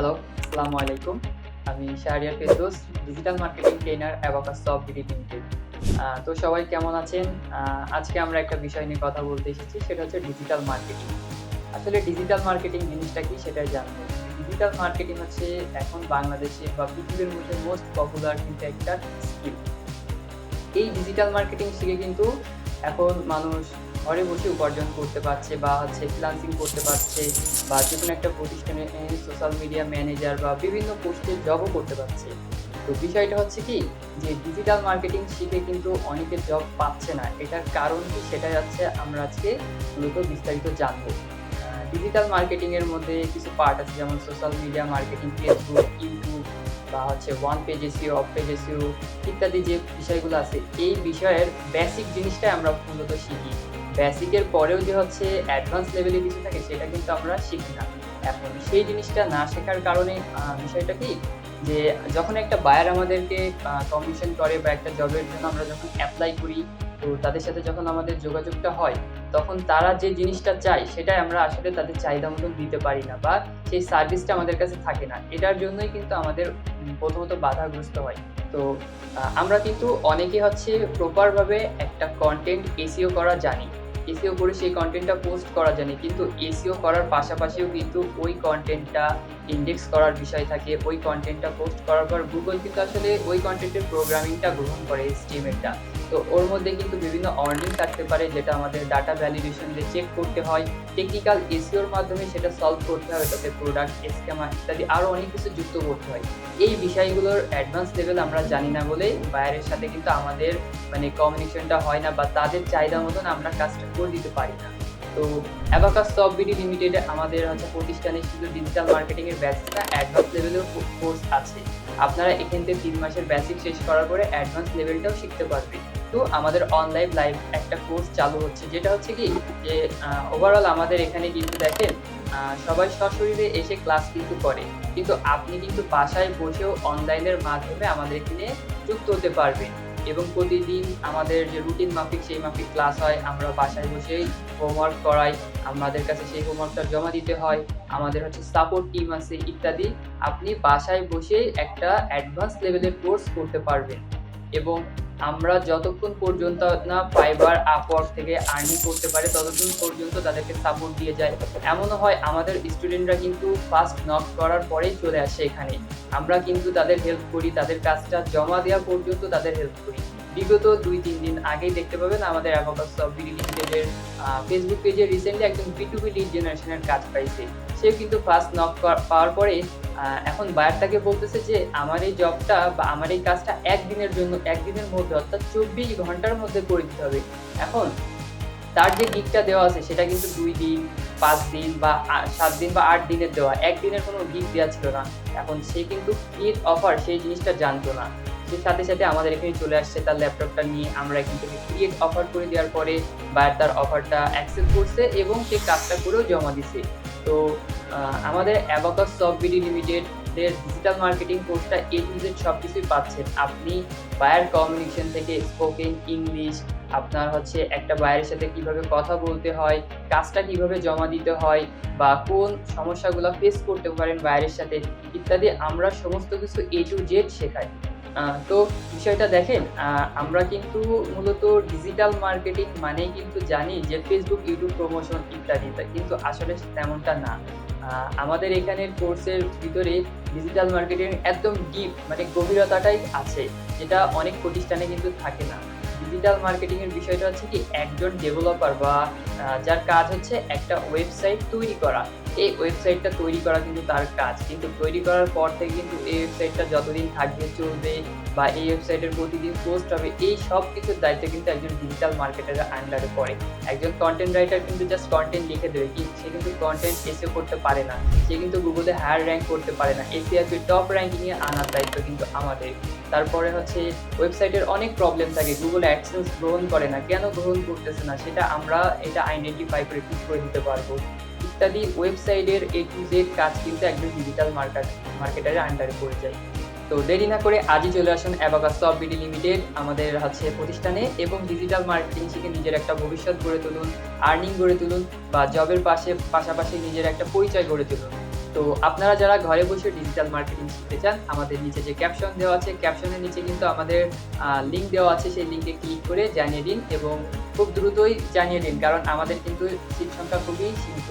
Hello আসসালামু আলাইকুম। আমি Shahriar Ferdous digital marketing trainer Abacus soft limited তো সবাই কেমন আছেন? আজকে আমরা একটা বিষয় নিয়ে কথা বলতে এসেছি, সেটা হচ্ছে ডিজিটাল মার্কেটিং আসলে ডিজিটাল মার্কেটিং জিনিসটা কি সেটাই জানব। ডিজিটাল মার্কেটিং হচ্ছে এখন বাংলাদেশে বা পৃথিবীর মধ্যে মোস্ট পপুলার কিন্তু একটা স্কিল এই ডিজিটাল মার্কেটিং শিখে কিন্তু এখন মানুষ ঘরে বসে উপার্জন করতে পারছে বা হচ্ছে ফ্রিলান্সিং করতে পারছে বা যে কোনো একটা প্রতিষ্ঠানে সোশ্যাল মিডিয়া ম্যানেজার বা বিভিন্ন পোস্টে জবও করতে পারছে। তো বিষয়টা হচ্ছে কি যে ডিজিটাল মার্কেটিং শিখে কিন্তু অনেকে জব পাচ্ছে না। এটার কারণ কি সেটাই হচ্ছে আমরা আজকে মূলত বিস্তারিত জানব। ডিজিটাল মার্কেটিংয়ের মধ্যে কিছু পার্ট আছে যেমন social media marketing Facebook YouTube বা হচ্ছে on page SEO off page SEO ইত্যাদি যে বিষয়গুলো আছে, এই বিষয়ের বেসিক জিনিসটাই আমরা মূলত শিখি। বেসিকের পরেও যে হচ্ছে অ্যাডভান্স লেভেলে কিছু থাকে, সেটা কিন্তু আমরা শিখি না। এখন সেই জিনিসটা না শেখার কারণে বিষয়টা কি? যে যখন একটা বায়ার আমাদেরকে কমিশন করে বা একটা জবের জন্য আমরা যখন অ্যাপ্লাই করি, তো তাদের সাথে যখন আমাদের যোগাযোগটা হয়, তখন তারা যে জিনিসটা চায়, সেটাই আমরা আসলে তাদের চাহিদা মতন দিতে পারি না বা সেই সার্ভিসটা আমাদের কাছে থাকে না। এটার জন্যই কিন্তু আমাদের প্রথমত বাধাগ্রস্ত হয়। তো আমরা কিন্তু অনেকে হচ্ছে প্রপারভাবে একটা কন্টেন্ট এসিও করা জানি। এসিও করে সেই কন্টেন্টটা পোস্ট করা জানি, কিন্তু এসিও করার পাশাপাশিও কিন্তু ওই কন্টেন্টটা ইন্ডেক্স করার বিষয় থাকে, ওই কন্টেন্টটা পোস্ট করার পর গুগল কিন্তু আসলে ওই কন্টেন্টের প্রোগ্রামিংটা গ্রহণ করে স্টিমেরটা তো ওর মধ্যে কিন্তু বিভিন্ন অর্নিং থাকতে পারে, যেটা আমাদের ডাটা ভ্যালিডেশন দিয়ে চেক করতে হয়। টেকনিক্যাল এসিওর মাধ্যমে সেটা সলভ করতে হয়, তাতে প্রোডাক্ট স্ক্যামা ইত্যাদি আরও অনেক কিছু যুক্ত করতে হয়। এই বিষয়গুলোর অ্যাডভান্স লেভেল আমরা জানি না বলেই বাইরের সাথে কিন্তু আমাদের মানে কমিউনিকেশনটা হয় না বা তাদের চাহিদা মতন আমরা কাজটা করে দিতে পারি না। তো অ্যাবাকাস সফট বিডি লিমিটেডে আমাদের হচ্ছে প্রতিষ্ঠানে শুধু ডিজিটাল মার্কেটিং এর ব্যাচটা অ্যাডভান্স লেভেলের কোর্স আছে। আপনারা এখান থেকে তিন মাসের বেসিক শেষ করার পরে অ্যাডভান্স লেভেলটাও শিখতে পারবেন। তো আমাদের অনলাইন লাইভ একটা কোর্স চালু হচ্ছে, যেটা হচ্ছে কি যে ওভারঅল আমাদের এখানে কিন্তু দেখেন সবাই সশরীরে এসে ক্লাস কিন্তু করে, কিন্তু আপনি কিন্তু বাসায় বসেও অনলাইনের মাধ্যমে আমাদের এখানে যুক্ত হতে পারবেন। এবং প্রতিদিন আমাদের যে রুটিন মাফিক, সেই মাফিক ক্লাস হয়, আমরা বাসায় বসেই হোমওয়ার্ক করাই, আমাদের কাছে সেই হোমওয়ার্কটা জমা দিতে হয়, আমাদের হচ্ছে সাপোর্ট টিম আছে ইত্যাদি, আপনি বাসায় বসেই একটা অ্যাডভান্স লেভেলের কোর্স করতে পারবেন। এবং আমরা যতক্ষণ পর্যন্ত না ফাইবার আপওয়ার্ক থেকে আর্নিং করতে পারে, ততক্ষণ পর্যন্ত তাদেরকে সাপোর্ট দিয়ে যায়। এমনও হয় আমাদের স্টুডেন্টরা কিন্তু ফার্স্ট নক করার পরেই চলে আসে এখানে। আমরা কিন্তু তাদের হেল্প করি, তাদের কাজটা জমা দেওয়া পর্যন্ত তাদের হেল্প করি। বিগত দুই, তিন দিন আগেই দেখতে পাবেন আমাদের অ্যাভাকাস বিডি লিমিটেডের ফেসবুক পেজে রিসেন্টলি একজন বিটুবি লিড জেনারেশনের কাজ পাইছে। সে কিন্তু ফার্স্ট নক পাওয়ার পরে এখন বায়ারটাকে বলতেছে যে, আমার এই জবটা বা আমার এই কাজটা একদিনের জন্য, একদিনের মধ্যে অর্থাৎ চব্বিশ ঘণ্টার মধ্যে করে দিতে হবে। এখন তার যে গিকটা দেওয়া আছে, সেটা কিন্তু দুই দিন, পাঁচ দিন বা সাত দিন বা আট দিনের দেওয়া। একদিনের কোনো গিক দেওয়া ছিল না। এখন সে কিন্তু ক্রিয়েট অফার সেই জিনিসটা জানতো না। সাথে সাথে আমাদের এখানে চলে আসছে তার ল্যাপটপটা নিয়ে আমরা এখান থেকে ক্রিয়েট অফার করে দেওয়ার পরে বায়ার তার অফারটা অ্যাকসেপ্ট করছে এবং সে কাজটা করেও জমা দিছে। তো আমাদের Abacus soft BD limited digital marketing কোর্সটা এ টু জেড সব কিছুই পাচ্ছেন। আপনি বায়ার কমিউনিকেশন থেকে স্পোকেন ইংলিশ আপনার হচ্ছে একটা বায়ারের সাথে কীভাবে কথা বলতে হয়, কাজটা কীভাবে জমা দিতে হয়, বা কোন সমস্যাগুলো ফেস করতে পারেন বায়ারের সাথে ইত্যাদি আমরা সমস্ত কিছু এ টু জেড শেখাই। তো বিষয়টা দেখেন আমরা কিন্তু মূলত ডিজিটাল মার্কেটিং মানেই কিন্তু জানি যে ফেসবুক ইউটিউব প্রমোশন ইত্যাদি কিন্তু আসলে তেমনটা না। আমাদের এখানের কোর্সের ভিতরে ডিজিটাল মার্কেটিং একদম ডিপ মানে গভীরতাটাই আছে, যেটা অনেক প্রতিষ্ঠানে কিন্তু থাকে না। ডিজিটাল মার্কেটিং এর বিষয়টা হচ্ছে কি, একজন ডেভেলপার বা যার কাজ হচ্ছে একটা ওয়েবসাইট তৈরি করা। এই ওয়েবসাইটটা তৈরি করা কিন্তু তার কাজ। কিন্তু তৈরি করার পর থেকে কিন্তু এই ওয়েবসাইটটা যতদিন থাকবে, চলবে বা এই ওয়েবসাইটের প্রতিদিন পোস্ট হবে, এই সব কিছুর দায়িত্ব কিন্তু একজন ডিজিটাল মার্কেটারের আন্ডারে পড়ে। একজন কন্টেন্ট রাইটার কিন্তু জাস্ট কন্টেন্ট লিখে দেবে, কিন্তু সে কিন্তু কন্টেন্ট এসিও করতে পারে না। সে কিন্তু গুগলে হায়ার র্যাঙ্ক করতে পারে না। এসিআরপি টপ র্যাঙ্কিংয়ে আনার দায়িত্ব কিন্তু আমাদের। তারপরে হচ্ছে ওয়েবসাইটের অনেক প্রবলেম থাকে। গুগল অ্যাডসেন্স গ্রহণ করে না। কেন গ্রহণ করতেছে না? সেটা আমরা এটা আইডেন্টিফাই করে ঠিক করে দিতে পারব। ইত্যাদি ওয়েবসাইটের এ টু জেড কাজ কিন্তু একজন ডিজিটাল মার্কেট মার্কেটারের আন্ডারে পড়ে যায়। তো দেরি না করে আজই চলে আসুন অ্যাবাকাস সফট বিডি লিমিটেড আমাদের হচ্ছে প্রতিষ্ঠানে এবং ডিজিটাল মার্কেটিং শিখে নিজের একটা ভবিষ্যৎ গড়ে তুলুন আর্নিং গড়ে তুলুন বা জবের পাশে, পাশাপাশি নিজের একটা পরিচয় গড়ে তুলুন। তো আপনারা যারা ঘরে বসে ডিজিটাল মার্কেটিং শিখতে চান, আমাদের নিচে যে ক্যাপশন দেওয়া আছে ক্যাপশনের নিচে কিন্তু আমাদের লিঙ্ক দেওয়া আছে, সেই লিঙ্কে ক্লিক করে জানিয়ে দিন এবং খুব দ্রুতই জানিয়ে দিন, কারণ আমাদের কিন্তু সিট সংখ্যা খুবই সীমিত।